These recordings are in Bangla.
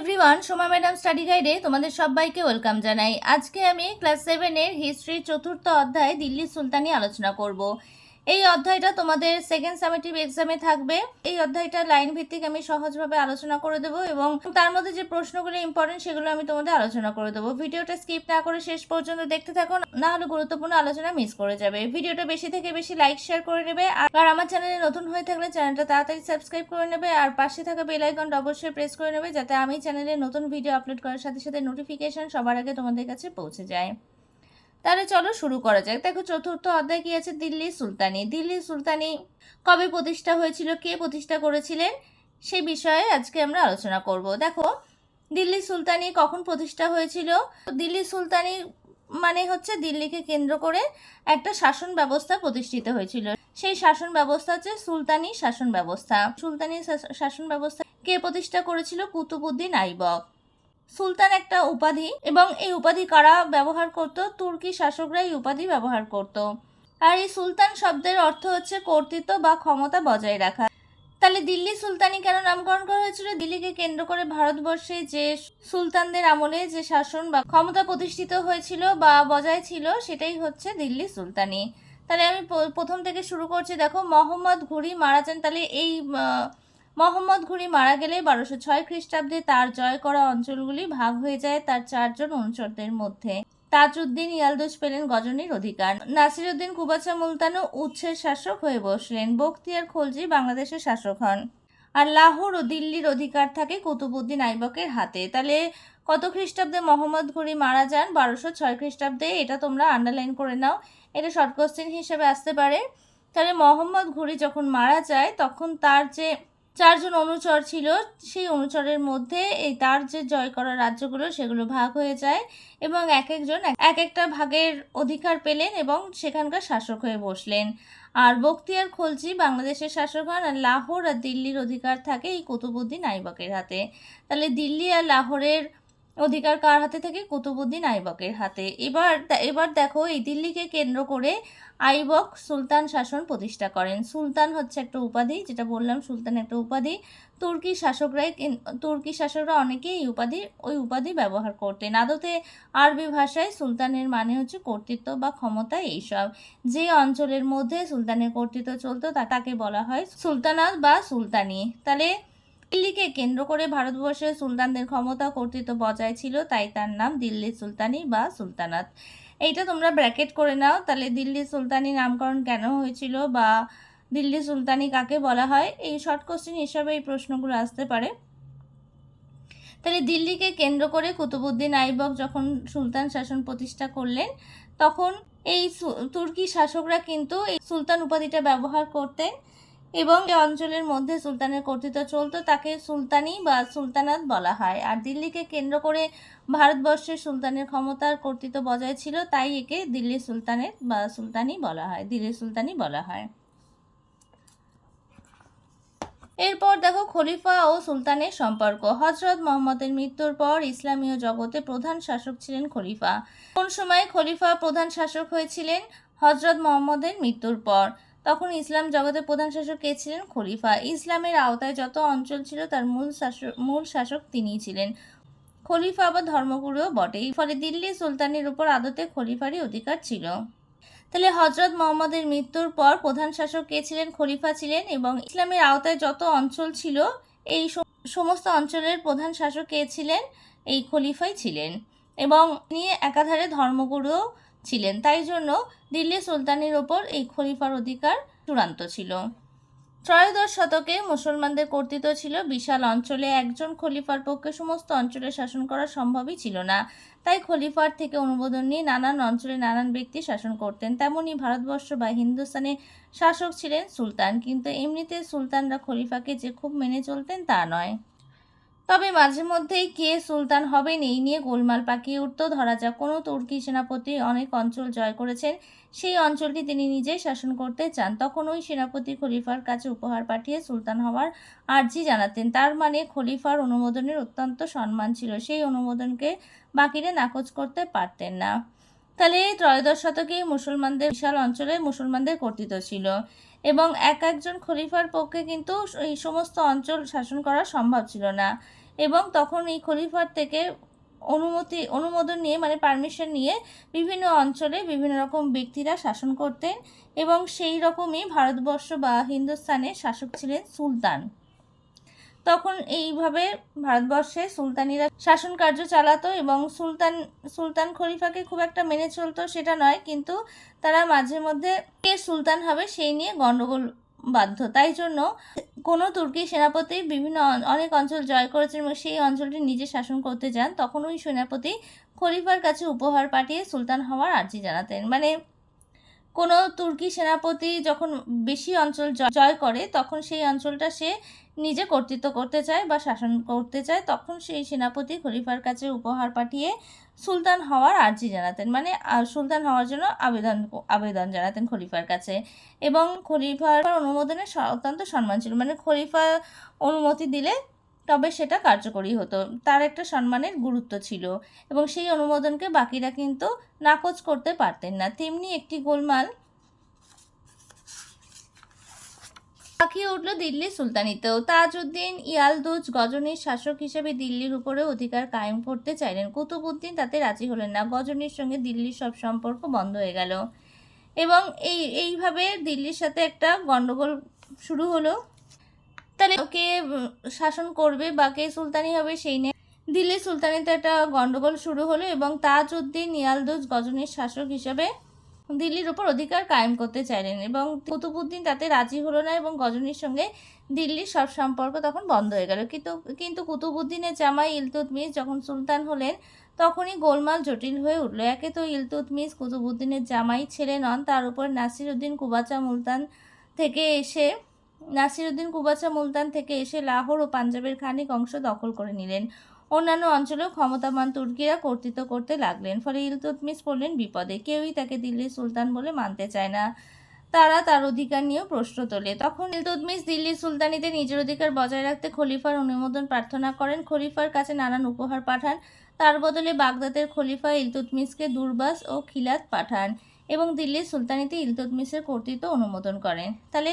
এভরিওয়ান সোমা ম্যাডাম স্টাডি গাইডে তোমাদের সবাইকে ওয়েলকাম জানাই। আজকে আমি ক্লাস সেভেনের হিস্ট্রির চতুর্থ অধ্যায় দিল্লি সুলতানি আলোচনা করব। এই অধ্যায়টা তোমাদের সেকেন্ড সামেটিভ এক্সামে থাকবে। এই অধ্যায়টা লাইন ভিত্তিক আমি সহজভাবে আলোচনা করে দেবো এবং তার মধ্যে যে প্রশ্নগুলো ইম্পর্টেন্ট সেগুলো আমি তোমাদের আলোচনা করে দেবো। ভিডিওটা স্কিপ না করে শেষ পর্যন্ত দেখতে থাকো, না হলে গুরুত্বপূর্ণ আলোচনা মিস করে যাবে। ভিডিওটা বেশি থেকে বেশি লাইক শেয়ার করে নেবে আর আমার চ্যানেলে নতুন হয়ে থাকলে চ্যানেলটা তাড়াতাড়ি সাবস্ক্রাইব করে নেবে আর পাশে থাকা বেল আইকনটা অবশ্যই প্রেস করে নেবে যাতে আমি চ্যানেলে নতুন ভিডিও আপলোড করার সাথে সাথে নোটিফিকেশন সবার আগে তোমাদের কাছে পৌঁছে যায়। তাহলে চলো শুরু করা যাক। দেখো চতুর্থ অধ্যায় কি আছে? দিল্লি সুলতানি। দিল্লি সুলতানি কবে প্রতিষ্ঠা হয়েছিল? কে প্রতিষ্ঠা করেছিলেন? সেই বিষয়ে আজকে আমরা আলোচনা করব। দেখো, দিল্লি সুলতানি কখন প্রতিষ্ঠা হয়েছিল? দিল্লি সুলতানি মানে হচ্ছে দিল্লিকে কেন্দ্র করে একটা শাসন ব্যবস্থা প্রতিষ্ঠিত হয়েছিল। সেই শাসন ব্যবস্থা হচ্ছে সুলতানি শাসন ব্যবস্থা। সুলতানি শাস- শাসন ব্যবস্থা কে প্রতিষ্ঠা করেছিল? কুতুবুদ্দিন আইবক। সুলতান একটা উপাধি এবং এই উপাধি কারা ব্যবহার করত? তুর্কি শাসকরা এই উপাধি ব্যবহার করত। আর এই সুলতান শব্দের অর্থ হচ্ছে কর্তৃত্ব বা ক্ষমতা বজায় রাখা। তাহলে দিল্লি সুলতানি কেন নামকরণ করা হয়েছিল? দিল্লিকে কেন্দ্র করে ভারতবর্ষে যে সুলতানদের আমলে যে শাসন বা ক্ষমতা প্রতিষ্ঠিত হয়েছিল বা বজায় ছিল, সেটাই হচ্ছে দিল্লি সুলতানি। তাহলে আমি প্রথম থেকে শুরু করছি। দেখো, মোহাম্মদ ঘুরি মারা যান, তাহলে এই মোহাম্মদ ঘুরি মারা গেলে বারোশো ছয় খ্রিস্টাব্দে তার জয় করা অঞ্চলগুলি ভাগ হয়ে যায় তার চারজন অনুচরদের মধ্যে। তাজউদ্দিন ইয়ালদোজ পেলেন গজনীর অধিকার। নাসিরউদ্দিন কুবাচা মুলতানও উচ্ছের শাসক হয়ে বসলেন। বখতিয়ার খলজি বাংলাদেশের শাসক হন। আর লাহোর ও দিল্লির অধিকার থাকে কুতুবুদ্দিন আইবকের হাতে। তাহলে কত খ্রিস্টাব্দে মোহাম্মদ ঘুরি মারা যান? বারোশো ছয় খ্রিস্টাব্দে? এটা তোমরা আন্ডারলাইন করে নাও। এটা শর্ট কোশ্চেন হিসেবে আসতে পারে। তাহলে মোহাম্মদ ঘুরি যখন মারা যায়, তখন তার যে চারজন অনুচর ছিল, সেই অনুচরের মধ্যে এই তার যে জয় করা রাজ্যগুলো, সেগুলো ভাগ হয়ে যায় এবং এক একজন এক একটা ভাগের অধিকার পেলেন এবং সেখানকার শাসক হয়ে বসলেন। আর বখতিয়ার খলজি বাংলাদেশের শাসক হন আর লাহোর আর দিল্লির অধিকার থাকে এই কুতুবুদ্দিন আইবকের হাতে। তাহলে দিল্লি আর লাহোরের অধিকার কার হাতে থেকে? কুতুবুদ্দিন আইবকের হাতে। এবার এবার দেখো, এই দিল্লিকে কেন্দ্র করে আইবক সুলতান শাসন প্রতিষ্ঠা করেন। সুলতান হচ্ছে একটা উপাধি, যেটা বললাম, সুলতান একটা উপাধি। তুর্কি শাসকরাই তুর্কি শাসকরা অনেকেই এই উপাধি, ওই উপাধি ব্যবহার করতেন। আদতে আরবি ভাষায় সুলতানের মানে হচ্ছে কর্তৃত্ব বা ক্ষমতা এইসব। যে অঞ্চলের মধ্যে সুলতানের কর্তৃত্ব চলতো তাকে বলা হয় সুলতানাত বা সুলতানি। তাহলে দিল্লিকে কেন্দ্র করে ভারতবর্ষের সুলতানদের ক্ষমতা কর্তৃত্ব বজায় ছিল, তাই তার নাম দিল্লি সুলতানি বা সুলতানাত। এইটা তোমরা ব্র্যাকেট করে নাও, তাহলে দিল্লি সুলতানি নামকরণ কেন হয়েছিল বা দিল্লি সুলতানি কাকে বলা হয়? এই শর্ট কোশ্চেন হিসাবে এই প্রশ্নগুলো আসতে পারে। তাহলে দিল্লিকে কেন্দ্র করে কুতুবুদ্দিন আইবক যখন সুলতান শাসন প্রতিষ্ঠা করলেন, তখন এই তুর্কি শাসকরা কিন্তু এই সুলতান উপাধিটা ব্যবহার করতেন। এবং যে অঞ্চলের মধ্যে সুলতানের কর্তৃত্ব চলতো, তাকে সুলতানি বা সুলতানাত বলা হয়। আর দিল্লিকে কেন্দ্র করে ভারতবর্ষের সুলতানের ক্ষমতার কর্তৃত্ব বজায় ছিল, তাই একে দিল্লি সুলতানের বা সুলতানি বলা হয়, দিল্লি সুলতানি বলা হয়। এরপর দেখো খলিফা ও সুলতানের সম্পর্ক। হজরত মোহাম্মদের মৃত্যুর পর ইসলামীয় জগতে প্রধান শাসক ছিলেন খলিফা। কোন সময় খলিফা প্রধান শাসক হয়েছিলেন? হজরত মোহাম্মদের মৃত্যুর পর। তখন ইসলাম জগতের প্রধান শাসক কে ছিলেন? খলিফা। ইসলামের আওতায় যত অঞ্চল ছিল, তার মূল শাসক মূল শাসক তিনিই ছিলেন। খলিফা আবার ধর্মগুরুও বটে ফলে দিল্লি সুলতানের উপর আদতে খলিফারই অধিকার ছিল। তাহলে হজরত মোহাম্মদের মৃত্যুর পর প্রধান শাসক কে ছিলেন? খলিফা ছিলেন এবং ইসলামের আওতায় যত অঞ্চল ছিল, এই সমস্ত অঞ্চলের প্রধান শাসক কে ছিলেন? এই খলিফাই ছিলেন। এবং নিয়ে একাধারে ধর্মগুরুও ছিলেন। তাই জন্য দিল্লি সুলতানের ওপর এই খলিফার অধিকার চূড়ান্ত ছিল। ত্রয়োদশ শতকে মুসলমানদের কর্তৃত্ব ছিল বিশাল অঞ্চলে। একজন খলিফার পক্ষে সমস্ত অঞ্চলে শাসন করা সম্ভবই ছিল না। তাই খলিফার থেকে অনুমোদন নিয়ে নানান অঞ্চলে নানান ব্যক্তি শাসন করতেন। তেমনই ভারতবর্ষ বা হিন্দুস্তানে শাসক ছিলেন সুলতান। কিন্তু এমনিতে সুলতানরা খলিফাকে যে খুব মেনে চলতেন তা নয়। তবে মাঝে মধ্যেই কে সুলতান হবেন এই নিয়ে গোলমাল পাকিয়ে উঠত ধরা যাক। কোনো তুর্কি সেনাপতি অনেক অঞ্চল জয় করেছেন, সেই অঞ্চলটি তিনি নিজেই শাসন করতে চান। তখন ওই সেনাপতি খলিফার কাছে উপহার পাঠিয়ে সুলতান হওয়ার আর্জি জানাতেন। তার মানে খলিফার অনুমোদনের অত্যন্ত সম্মান ছিল, সেই অনুমোদনকে বাকিরা নাকচ করতে পারতেন না। তাহলে ত্রয়োদশ শতকে মুসলমানদের বিশাল অঞ্চলে মুসলমানদের কর্তৃত্ব ছিল এবং এক একজন খলিফার পক্ষে কিন্তু এই সমস্ত অঞ্চল শাসন করা সম্ভব ছিল না। এবং তখন এই খলিফার থেকে অনুমতি, অনুমোদন নিয়ে মানে পারমিশন নিয়ে বিভিন্ন অঞ্চলে বিভিন্ন রকম ব্যক্তিরা শাসন করতেন এবং সেই রকমই ভারতবর্ষ বা হিন্দুস্তানের শাসক ছিলেন সুলতান। তখন এইভাবে ভারতবর্ষে সুলতানিরা শাসন কার্য চালাতো এবং সুলতান সুলতান খলিফাকে খুব একটা মেনে চলতো সেটা নয়, কিন্তু তারা মাঝে মধ্যে কে সুলতান হবে সেই নিয়ে গণ্ডগোল বাধ্য তাই জন্য কোনো তুর্কি সেনাপতি বিভিন্ন অনেক অঞ্চল জয় করেছেন এবং সেই অঞ্চলটি নিজে শাসন করতে যান তখন ওই সেনাপতি খলিফার কাছে উপহার পাঠিয়ে সুলতান হওয়ার আর্জি জানাতেন। মানে কোনো তুর্কি সেনাপতি যখন বেশি অঞ্চল জয় করে, তখন সেই অঞ্চলটা সে নিজে কর্তৃত্ব করতে চায় বা শাসন করতে চায়, তখন সেই সেনাপতি খলিফার কাছে উপহার পাঠিয়ে সুলতান হওয়ার আর্জি জানাতেন। মানে সুলতান হওয়ার জন্য আবেদন আবেদন জানাতেন খলিফার কাছে। এবং খলিফার অনুমোদনের অত্যন্ত সম্মান ছিল। মানে খলিফা অনুমতি দিলে তবে সেটা কার্যকরী হতো। তার একটা সম্মানের গুরুত্ব ছিল। এবং সেই অনুমোদনকে বাকিরা কিন্তু নাকচ করতে পারতেন না। তেমনি একটি গোলমাল পাকিয়ে উঠল দিল্লি সুলতানিতেও তাজউদ্দিন ইয়ালদুজ গজনীর শাসক হিসেবে দিল্লির উপরে অধিকার কায়েম করতে চাইলেন। কুতুবুদ্দিন তাতে রাজি হলেন না। গজনীর সঙ্গে দিল্লির সব সম্পর্ক বন্ধ হয়ে গেল। এবং এই, এইভাবে দিল্লির সাথে একটা গণ্ডগোল শুরু হলো। তাহলে কে শাসন করবে বা কে সুলতানি হবে সেই নিয়ে দিল্লি সুলতানিতে একটা গণ্ডগোল শুরু হলো এবং তাজউদ্দিন ইয়ালদুজ গজনীর শাসক হিসেবে দিল্লির উপর অধিকার কায়েম করতে চাইলেন এবং কুতুবুদ্দিন তাতে রাজি হলো না এবং গজনীর সঙ্গে দিল্লির সব সম্পর্ক তখন বন্ধ হয়ে গেল। কিন্তু কিন্তু কুতুবুদ্দিনের জামাই ইলতুতমিস যখন সুলতান হলেন, তখনই গোলমাল জটিল হয়ে উঠল। একে তো ইলতুতমিস কুতুবুদ্দিনের জামাই ছেলে নন, তার উপর নাসিরউদ্দিন কুবাচা মুলতান থেকে এসে নাসিরউদ্দিন কুবাচা মুলতান থেকে এসে লাহোর ও পাঞ্জাবের খানিক অংশ দখল করে নিলেন। অন্যান্য অঞ্চলেও ক্ষমতাবান তুর্কিরা কর্তৃত্ব করতে লাগলেন। ফলে ইলতুতমিস পড়লেন বিপদে। কেউই তাকে দিল্লির সুলতান বলে মানতে চায় না। তারা তার অধিকার নিয়েও প্রশ্ন তোলে। তখন ইলতুৎমিশ দিল্লির সুলতানিতে নিজের অধিকার বজায় রাখতে খলিফার অনুমোদন প্রার্থনা করেন। খলিফার কাছে নানান উপহার পাঠান। তার বদলে বাগদাদের খলিফা ইলতুতমিসকে দুর্বাস ও খিলাত পাঠান এবং দিল্লির সুলতানিতে ইলতুৎমিশের কর্তৃত্ব অনুমোদন করেন। তাহলে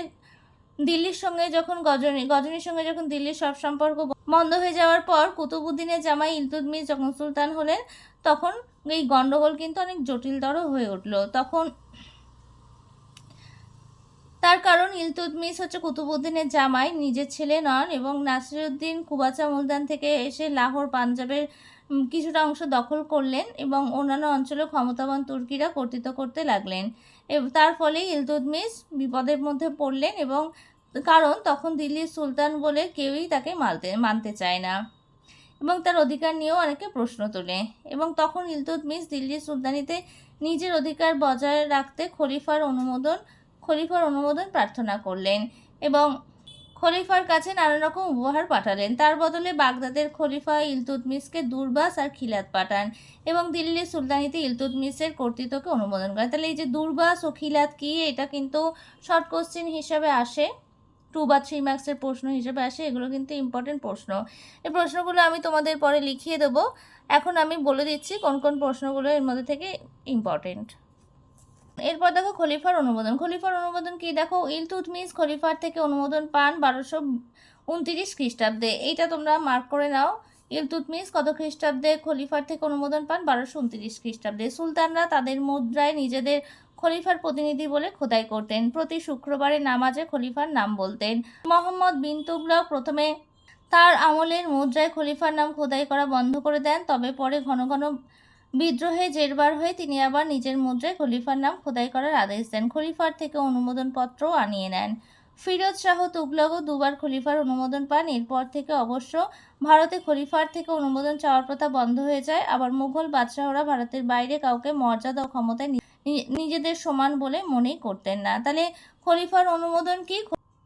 দিল্লির সঙ্গে যখন গজনী, গজনীর সঙ্গে যখন দিল্লির সব সম্পর্ক বন্ধ হয়ে যাওয়ার পর কুতুবুদ্দিনের জামাই ইলতুৎমিশ যখন সুলতান হলেন, তখন এই গণ্ডগোল কিন্তু অনেক জটিলতর হয়ে উঠল। তখন তার কারণ ইলতুৎমিশ হচ্ছে কুতুবুদ্দিনের জামাই, নিজের ছেলে নন এবং নাসিরুদ্দিন কুবাচা মুলতান থেকে এসে লাহোর, পাঞ্জাবের কিছুটা অংশ দখল করলেন এবং অন্যান্য অঞ্চলে ক্ষমতাবান তুর্কিরা কর্তৃত্ব করতে লাগলেন। তার ফলে ইলতুদমিস বিপদের মধ্যে পড়লেন এবং কারণ তখন দিল্লির সুলতান বলে কেউই তাকে মানতে মানতে চায় না। এবং তার অধিকার নিয়েও অনেকে প্রশ্ন তোলে। এবং তখন ইলতুতমিস দিল্লির সুলতানিতে নিজের অধিকার বজায় রাখতে খলিফার অনুমোদন খলিফার অনুমোদন প্রার্থনা করলেন এবং খলিফার কাছে নানা রকম উপহার পাঠালেন। তার বদলে বাগদাদের খলিফা ইলতুৎমিশকে দুর্বাস আর খিলাত পাঠান এবং দিল্লির সুলতানিতে ইলতুৎমিশের কর্তৃত্বকে অনুমোদন করেন। তাহলে এই যে দুর্বাস ও খিলাত কি, এটা কিন্তু শর্ট কোশ্চেন হিসাবে আসে, টু বা থ্রি মার্কসের প্রশ্ন হিসেবে আসে, এগুলো কিন্তু ইম্পর্টেন্ট প্রশ্ন। এই প্রশ্নগুলো আমি তোমাদের পরে লিখিয়ে দেবো। এখন আমি বলে দিচ্ছি কোন কোন প্রশ্নগুলো এর মধ্যে থেকে ইম্পর্টেন্ট এরপর দেখো খলিফার অনুমোদন। খলিফার অনুমোদন কি? দেখো ইলতুৎমিশ খলিফার থেকে অনুমোদন পান বারোশো উনত্রিশ খ্রিস্টাব্দে। এইটা তোমরা মার্ক করে নাও। ইলতুৎমিশ কত খ্রিস্টাব্দে খলিফার থেকে অনুমোদন পান? বারোশো উনতিরিশ খ্রিস্টাব্দে। সুলতানরা তাদের মুদ্রায় নিজেদের খলিফার প্রতিনিধি বলে খোদাই করতেন। প্রতি শুক্রবারে নামাজে খলিফার নাম বলতেন। মোহাম্মদ বিন তুগলক প্রথমে তার আমলের মুদ্রায় খলিফার নাম খোদাই করা বন্ধ করে দেন। তবে পরে ঘন ঘন বিদ্রোহে জেরবার হয়ে তিনি আবার নিজের মুদ্রায় খলিফার নাম খোদাই করার আদেশ দেন। খলিফার থেকে অনুমোদন পত্রও আনিয়ে নেন। ফিরোজ শাহ তুগলকও দুবার খলিফার অনুমোদন পান। এরপর থেকে অবশ্য ভারতে খলিফার থেকে অনুমোদন চাওয়ার প্রথা বন্ধ হয়ে যায়। আবার মুঘল বাদশাহরা ভারতের বাইরে কাউকে মর্যাদা ও ক্ষমতায় নিজেদের সমান বলে মনেই করতেন না। তাহলে খলিফার অনুমোদন কি?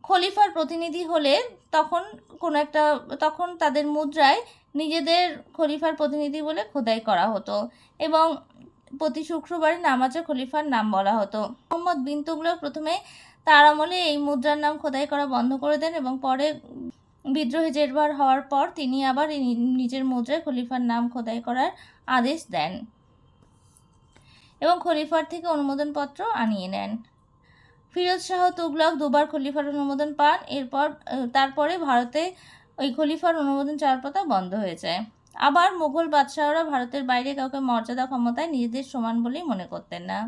খলিফার প্রতিনিধি হলে তখন কোনো একটা তখন তাদের মুদ্রায় নিজেদের খলিফার প্রতিনিধি বলে খোদাই করা হতো এবং প্রতি শুক্রবারে নামাজে খলিফার নাম বলা হতো। মোহাম্মদ বিন তুগলক প্রথমে তার আমলে এই মুদ্রার নাম খোদাই করা বন্ধ করে দেন এবং পরে বিদ্রোহী জেরবার হওয়ার পর তিনি আবার নিজের মুদ্রায় খলিফার নাম খোদাই করার আদেশ দেন এবং খলিফার থেকে অনুমোদনপত্র আনিয়ে নেন। ফিরোজ শাহ তুগলক দুবার খলিফার অনুমোদন পান। এরপর তারপরে ভারতে ওই খলিফার অনুমোদন চাওয়ার কথা বন্ধ হয়ে যায়। আবার মুঘল বাদশাহরা ভারতের বাইরে কাউকে মর্যাদা, ক্ষমতায় নিজেদের সমান বলেই মনে করতেন না।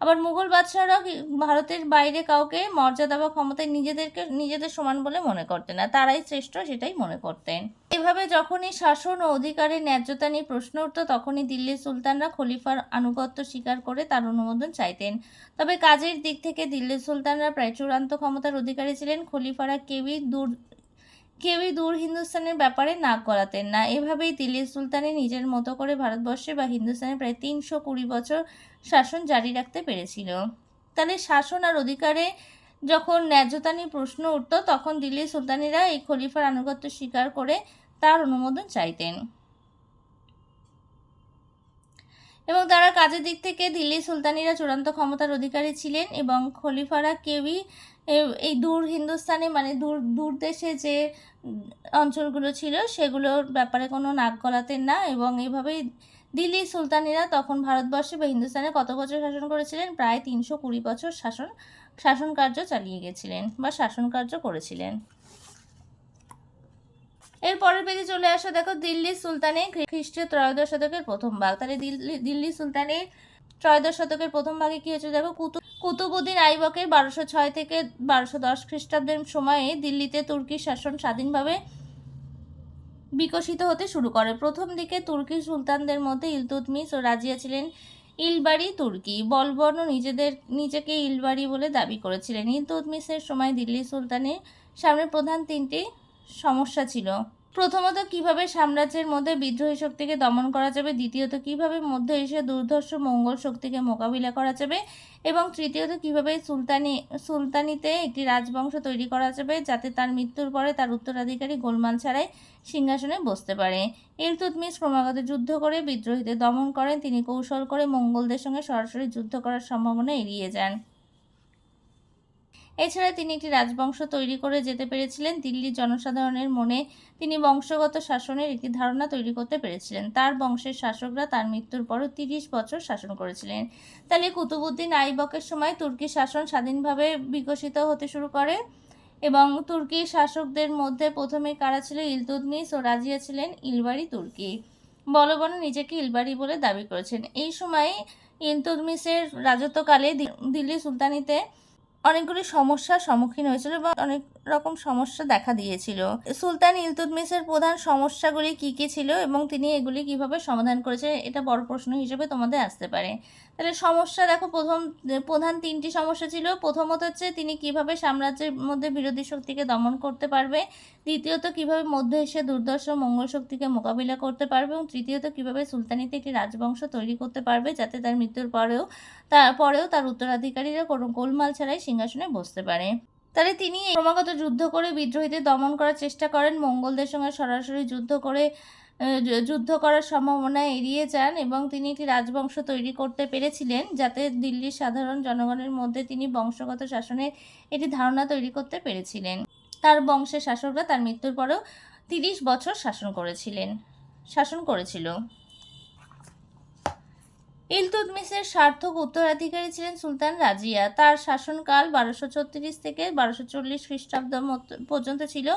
আবার মুঘল বাদশাহরা ভারতের বাইরে কাউকে মর্যাদা বা ক্ষমতায় নিজেদেরকে, নিজেদের সমান বলে মনে করতেন না। তারাই শ্রেষ্ঠ সেটাই মনে করতেন। এভাবে যখনই শাসন ও অধিকারের ন্যায্যতা নিয়ে প্রশ্ন উঠত, তখনই দিল্লির সুলতানরা খলিফার আনুগত্য স্বীকার করে তার অনুমোদন চাইতেন। তবে কাজের দিক থেকে দিল্লির সুলতানরা প্রায় চূড়ান্ত ক্ষমতার অধিকারী ছিলেন। খলিফারা কেউই দূর কেউই দূর হিন্দুস্তানের ব্যাপারে নাক গলাতেন না। এভাবেই দিল্লির সুলতানি নিজের মতো করে ভারতবর্ষে বা হিন্দুস্তানে প্রায় তিনশো কুড়ি বছর শাসন জারি রাখতে পেরেছিল। তাহলে শাসন আর অধিকারে যখন ন্যায্যতা নিয়ে প্রশ্ন উঠত, তখন দিল্লির সুলতানিরা এই খলিফার আনুগত্য স্বীকার করে তার অনুমোদন চাইতেন। এবং তারা কাজের দিক থেকে দিল্লি সুলতানিরা চূড়ান্ত ক্ষমতার অধিকারী ছিলেন এবং খলিফারা কেউই এই দূর হিন্দুস্তানে মানে দূর দূর দেশে যে অঞ্চলগুলো ছিল, সেগুলোর ব্যাপারে কোনো নাক গলাতেন না এবং এইভাবেই দিল্লি সুলতানিরা তখন ভারতবর্ষে বা হিন্দুস্তানে কত বছর শাসন করেছিলেন? প্রায় তিনশো কুড়ি বছর শাসন শাসন কার্য চালিয়ে গেছিলেন বা শাসন কার্য করেছিলেন। এর পরের পেজে চলে আসা দেখো দিল্লি সুলতানে খ্রিস্টীয় ত্রয়োদশ শতকের প্রথম ভাগ তাহলে দিল্লি দিল্লি সুলতানের ত্রয়োদশ শতকের প্রথম ভাগে কি হয়েছে? দেখো, কুতু, কুতুবুদ্দিন আইবকের বারোশো ছয় থেকে বারোশো দশ খ্রিস্টাব্দের সময়ে দিল্লিতে তুর্কি শাসন স্বাধীনভাবে বিকশিত হতে শুরু করে। প্রথম দিকে তুর্কি সুলতানদের মধ্যে ইলতুতমিশ ও রাজিয়া ছিলেন। ইলবাড়ি তুর্কি, বলবর্ণ নিজেদের, নিজেকে ইলবাড়ি বলে দাবি করেছিলেন। ইলতুতমিশের সময় দিল্লি সুলতানের সামনে প্রধান তিনটি সমস্যা ছিল। প্রথমত, কীভাবে সাম্রাজ্যের মধ্যে বিদ্রোহী শক্তিকে দমন করা যাবে? দ্বিতীয়ত, কীভাবে মধ্য এশিয়া দুর্ধর্ষ মঙ্গল শক্তিকে মোকাবিলা করা যাবে? এবং তৃতীয়ত, কীভাবে সুলতানি, সুলতানিতে একটি রাজবংশ তৈরি করা যাবে যাতে তার মৃত্যুর পরে তার উত্তরাধিকারী গোলমাল ছাড়াই সিংহাসনে বসতে পারে? ইলতুতমিশ ক্রমাগত যুদ্ধ করে বিদ্রোহীদের দমন করেন। তিনি কৌশল করে মঙ্গলদের সঙ্গে সরাসরি যুদ্ধ করার সম্ভাবনা এড়িয়ে যান। এছাড়া তিনি একটি রাজবংশ তৈরি করে যেতে পেরেছিলেন। দিল্লির জনসাধারণের মনে তিনি বংশগত শাসনের একটি ধারণা তৈরি করতে পেরেছিলেন। তার বংশের শাসকরা তার মৃত্যুর পরও তিরিশ বছর শাসন করেছিলেন। তাহলে কুতুবুদ্দিন আইবকের সময় তুর্কি শাসন স্বাধীনভাবে বিকশিত হতে শুরু করে এবং তুর্কি শাসকদের মধ্যে প্রথমে কারা ছিল? ইলতুতমিশ ও রাজিয়া ছিলেন ইলবাড়ি তুর্কি। বলবন নিজেকে ইলবাড়ি বলে দাবি করেছেন। এই সময় ইলতুতমিশের রাজত্বকালে দিল্লি সুলতানিতে অনেকগুলি সমস্যার সম্মুখীন হয়েছিল এবং অনেক রকম সমস্যা দেখা দিয়েছিল। সুলতান ইলতুতমিশের প্রধান সমস্যাগুলি কি কি ছিল এবং তিনি এগুলি কীভাবে সমাধান করেছেন, এটা বড় প্রশ্ন হিসেবে তোমাদের আসতে পারে। তাহলে সমস্যা দেখো, প্রথম, প্রধান তিনটি সমস্যা ছিল। প্রথমত হচ্ছে তিনি কীভাবে সাম্রাজ্যের মধ্যে বিরোধী শক্তিকে দমন করতে পারবে। দ্বিতীয়ত, কীভাবে মধ্য এশিয়া দুর্দর্শ মঙ্গল শক্তিকে মোকাবিলা করতে পারবে এবং তৃতীয়ত, কীভাবে সুলতানিতে একটি রাজবংশ তৈরি করতে পারবে যাতে তার মৃত্যুর পরেও তারপরেও তার উত্তরাধিকারীরা কোনো গোলমাল ছাড়াই সিংহাসনে বসতে পারে। তাহলে তিনি ক্রমাগত যুদ্ধ করে বিদ্রোহীদের দমন করার চেষ্টা করেন। মঙ্গলদের সঙ্গে সরাসরি যুদ্ধ করে যুদ্ধ করার সম্ভাবনা এড়িয়ে যান এবং তিনি একটি রাজবংশ তৈরি করতে পেরেছিলেন, যাতে দিল্লির সাধারণ জনগণের মধ্যে তিনি বংশগত শাসনের একটি ধারণা তৈরি করতে পেরেছিলেন। তার বংশের শাসকরা তার মৃত্যুর পরেও তিরিশ বছর শাসন করেছিলেন, শাসন করেছিল। ইলতুতমিশের সার্থক উত্তরাধিকারী ছিলেন সুলতান রাজিয়া। তার শাসনকাল বারোশো ছত্রিশ থেকে বারোশো চল্লিশ খ্রিস্টাব্দ পর্যন্ত ছিল।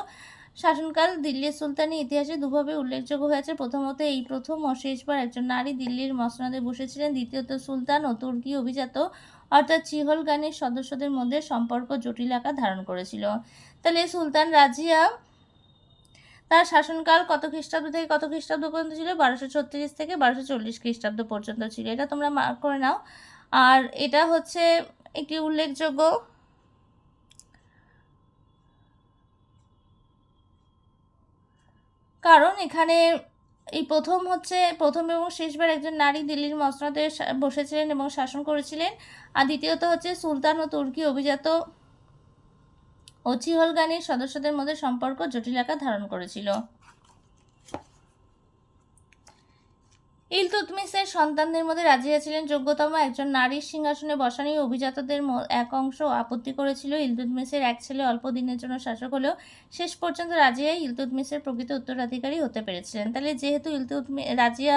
শাসনকাল দিল্লির সুলতানি ইতিহাসে দুভাবে উল্লেখযোগ্য হয়েছে। প্রথমত, এই প্রথম ও শেষবার একজন নারী দিল্লির মসনদে বসেছিলেন। দ্বিতীয়ত, সুলতান ও তুর্কি অভিজাত, অর্থাৎ চিহল গানের সদস্যদের মধ্যে সম্পর্ক জটিল আকার ধারণ করেছিল। তাহলে সুলতান রাজিয়া তার শাসনকাল কত খ্রিস্টাব্দ থেকে কত খ্রিস্টাব্দ পর্যন্ত ছিল? বারোশো ছত্রিশ থেকে বারোশো চল্লিশ খ্রিস্টাব্দ পর্যন্ত ছিল। এটা তোমরা মার্ক করে নাও। আর এটা হচ্ছে একটি উল্লেখযোগ্য কারণ এখানে এই প্রথম হচ্ছে, প্রথম এবং শেষবার একজন নারী দিল্লির মসনদে বসেছিলেন এবং শাসন করেছিলেন। আর দ্বিতীয়ত হচ্ছে সুলতান ও তুর্কি অভিজাত ও চিহলগানির সদস্যদের মধ্যে সম্পর্ক জটিল আকার ধারণ করেছিল। ইলতুৎমিশের সন্তানদের মধ্যে রাজিয়া ছিলেন যোগ্যতম একজন নারীর সিংহাসনে বসা নিয়ে অভিজাতদের এক অংশ আপত্তি করেছিল। ইলতুতমিসের এক ছেলে অল্প দিনের জন্য শাসক হলেও শেষ পর্যন্ত রাজিয়াই ইলতুতমিসের প্রকৃত উত্তরাধিকারী হতে পেরেছিলেন। তাহলে যেহেতু ইলতুৎমি রাজিয়া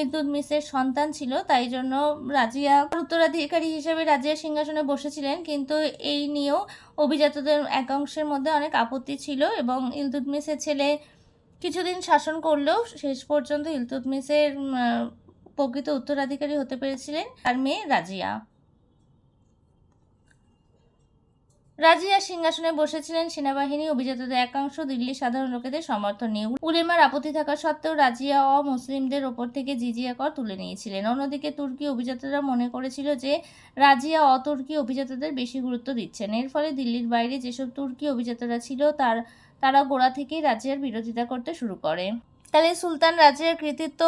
ইলতুতমিসের সন্তান ছিল, তাই জন্য রাজিয়া উত্তরাধিকারী হিসেবে রাজিয়া সিংহাসনে বসেছিলেন। কিন্তু এই নিয়েও অভিজাতদের এক অংশের মধ্যে অনেক আপত্তি ছিল এবং ইলতুতমিসের ছেলে কিছুদিন শাসন করলেও শেষ পর্যন্ত ইলতুতমিসের প্রকৃত উত্তরাধিকারী হতে পেরেছিলেন তার মেয়ে রাজিয়া। রাজিয়া সিংহাসনে বসেছিলেন সেনাবাহিনী অভিজাতদের একাংশ, দিল্লির সাধারণ লোকেদের সমর্থন নিয়ে। উলেমার আপত্তি থাকা সত্ত্বেও রাজিয়া অমুসলিমদের ওপর থেকে জিজিয়া কর তুলে নিয়েছিলেন। অন্যদিকে তুর্কি অভিজাতরা মনে করেছিল যে রাজিয়া অতুর্কি অভিজাতদের বেশি গুরুত্ব দিচ্ছেন। এর ফলে দিল্লির বাইরে যেসব তুর্কি অভিজাতরা ছিল, তার তারা গোড়া থেকেই রাজিয়ার বিরোধিতা করতে শুরু করে। তাহলে সুলতান রাজিয়ার কৃতিত্ব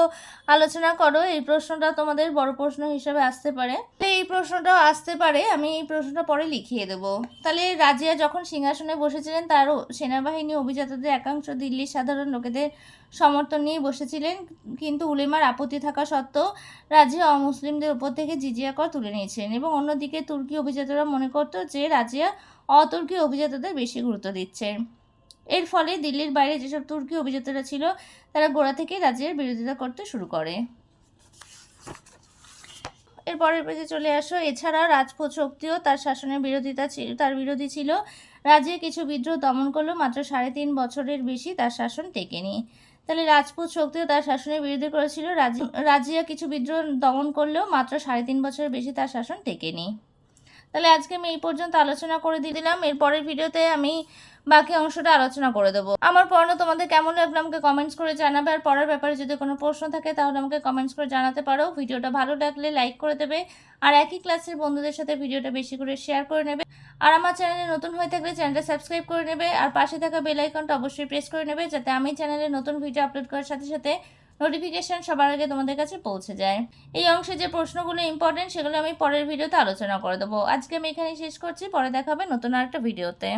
আলোচনা করো, এই প্রশ্নটা তোমাদের বড় প্রশ্ন হিসেবে আসতে পারে। এই প্রশ্নটাও আসতে পারে, আমি এই প্রশ্নটা পরে লিখিয়ে দেব। তাহলে রাজিয়া যখন সিংহাসনে বসেছিলেন তারও সেনাবাহিনী অভিজাতদের একাংশ দিল্লির সাধারণ লোকেদের সমর্থন নিয়ে বসেছিলেন। কিন্তু উলেমার আপত্তি থাকা সত্ত্বেও রাজিয়া অমুসলিমদের উপর থেকে জিজিয়া কর তুলে নিয়েছিলেন এবং অন্যদিকে তুর্কি অভিজাতরা মনে করতো যে রাজিয়া অতুর্কি অভিজাতদের বেশি গুরুত্ব দিচ্ছে। এর ফলে দিল্লির বাইরে যেসব তুর্কি অভিজাতরা ছিল, তারা গোড়া থেকেই রাজ্যের বিরোধিতা করতে শুরু করে। এর পরের পেজে চলে আসো। এছাড়া রাজপুত শক্তিও তার শাসনের বিরোধিতা ছিল তার বিরোধী ছিল। রাজ্যে কিছু বিদ্রোহ দমন করলেও মাত্র সাড়ে তিন বছরের বেশি তার শাসন টেকেনি। তাহলে রাজপুত শক্তিও তার শাসনের বিরোধী করেছিল। রাজি- রাজিয়া কিছু বিদ্রোহ দমন করলেও মাত্র সাড়ে তিন বছরের বেশি তার শাসন টেকেনি। তাহলে আজকে আমি এই পর্যন্ত আলোচনা করে দিয়ে দিলাম। এর পরের ভিডিওতে আমি বাকি অংশটা আলোচনা করে দেবো। আমার পড়ানো তোমাদের কেমন লাগল আমাকে কমেন্টস করে জানাবে? আর পড়ার ব্যাপারে যদি কোনো প্রশ্ন থাকে, তাহলে আমাকে কমেন্টস করে জানাতে পারো। ভিডিওটা ভালো লাগলে লাইক করে দেবে। আর একই ক্লাসের বন্ধুদের সাথে ভিডিওটা বেশি করে শেয়ার করে নেবে। আর আমার চ্যানেলে নতুন হয়ে থাকলে চ্যানেলটা সাবস্ক্রাইব করে নেবে। আর পাশে থাকা বেল আইকনটা অবশ্যই প্রেস করে নেবে, যাতে আমি চ্যানেলে নতুন ভিডিও আপলোড করার সাথে সাথে নোটিফিকেশন সবার আগে তোমাদের কাছে পৌঁছে যায়। এই অংশে যে প্রশ্নগুলো ইম্পর্টেন্ট সেগুলো আমি পরের ভিডিওতে আলোচনা করে দেবো। আজকে আমি এখানেই শেষ করছি। পরে দেখাবে নতুন আরেকটা ভিডিওতে।